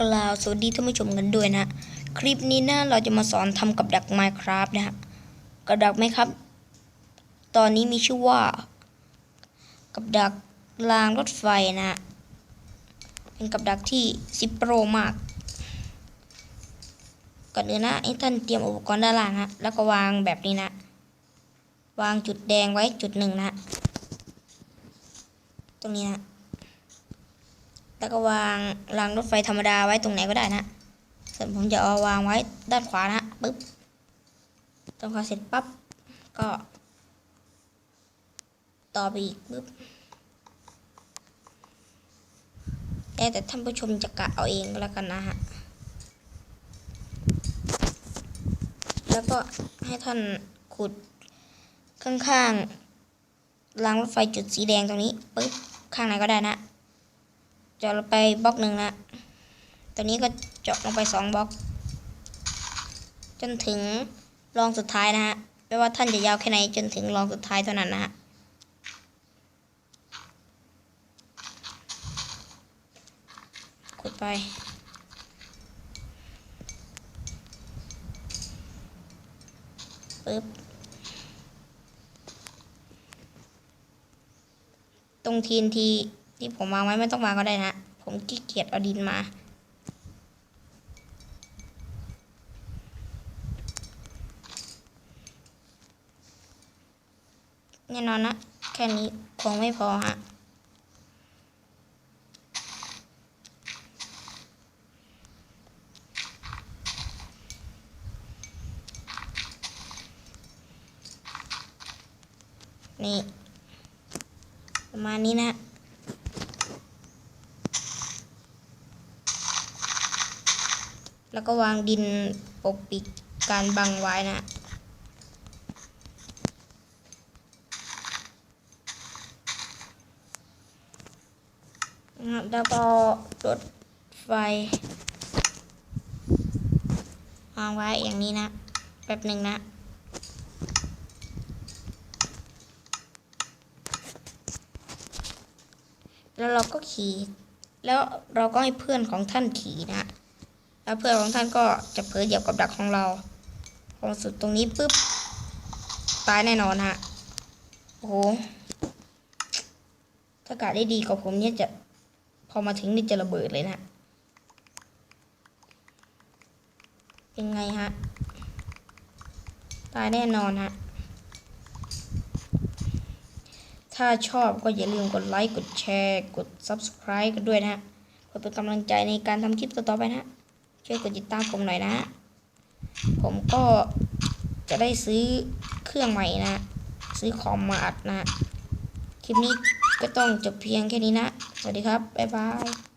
กล่าวสวัสดีท่านผู้ชมกันด้วยนะ คลิปนี้นะเราจะมาสอนทำกับดัก Minecraft นะฮะกับดักไหมครับ ตอนนี้มีชื่อว่า กับดักรางรถไฟนะ เป็นกับดักที่ซิปโปรมากก่อนอื่นนะให้ท่านเตรียมอุปกรณ์ด้านล่างฮะแล้วก็วางแบบนี้นะ วางจุดแดงไว้จุดหนึ่งนะ ตรงนี้นะ แล้วก็วางรางรถไฟธรรมดาไว้ตรงไหนก็ได้นะ ส่วนผมจะเอาวางไว้ด้านขวานะปึ๊บตรงขวาเสร็จปั๊บก็ ต่อไปอีกปึ๊บแต่แต่ท่านผู้ชมจะกะเอาเองก็แล้วกันนะฮะ แล้วก็ให้ท่านขุดข้างๆรางรถไฟจุดสีแดงตรงนี้ปึ๊บข้างไหนก็ได้นะ เจาะลงไปบล็อกหนึ่งนะตัวนี้ก็เจาะลงไปสองบล็อก จนถึงรองสุดท้ายนะฮะไม่ว่าท่านจะยาวแค่ไหนจนถึงรองสุดท้ายเท่านั้นนะฮะกดไปปึ๊บตรงทีนที ที่ผมวางไว้ไม่ต้องวางก็ได้นะ ผมขี้เกียจเอาดินมา แน่นอนนะ แค่นี้คงไม่พอฮะนี่ ประมาณนี้นะ แล้วก็วางดินปกปิดการบังไว้นะ นะครับ แล้วก็รถไฟวางไว้อย่างนี้นะ แป๊บหนึ่งนะแล้วเราก็ขี่ แล้วเราก็ให้เพื่อนของท่านขี่นะ แล้วเพื่อนของท่านก็จะเผลอเหยียบกับดักของเราพอสุดตรงนี้ปุ๊บตายแน่นอนฮะโอ้โหถ้ากาดได้ดีกว่าผมเนี่ยจะพอมาถึงนี่จะระเบิดเลยนะเป็นไงฮะตายแน่นอนฮะถ้าชอบก็อย่าลืมกดไลค์กดแชร์ กด Subscribe กันด้วยนะฮะเพื่อเป็นกำลังใจในการทำคลิปต่อๆไปนะฮะ ช่วยกดติดตามผมหน่อยนะฮะผมก็จะได้ซื้อเครื่องใหม่นะ ซื้อคอมมาอัดนะ คลิปนี้ก็ต้องจบเพียงแค่นี้นะ สวัสดีครับ บ๊ายบาย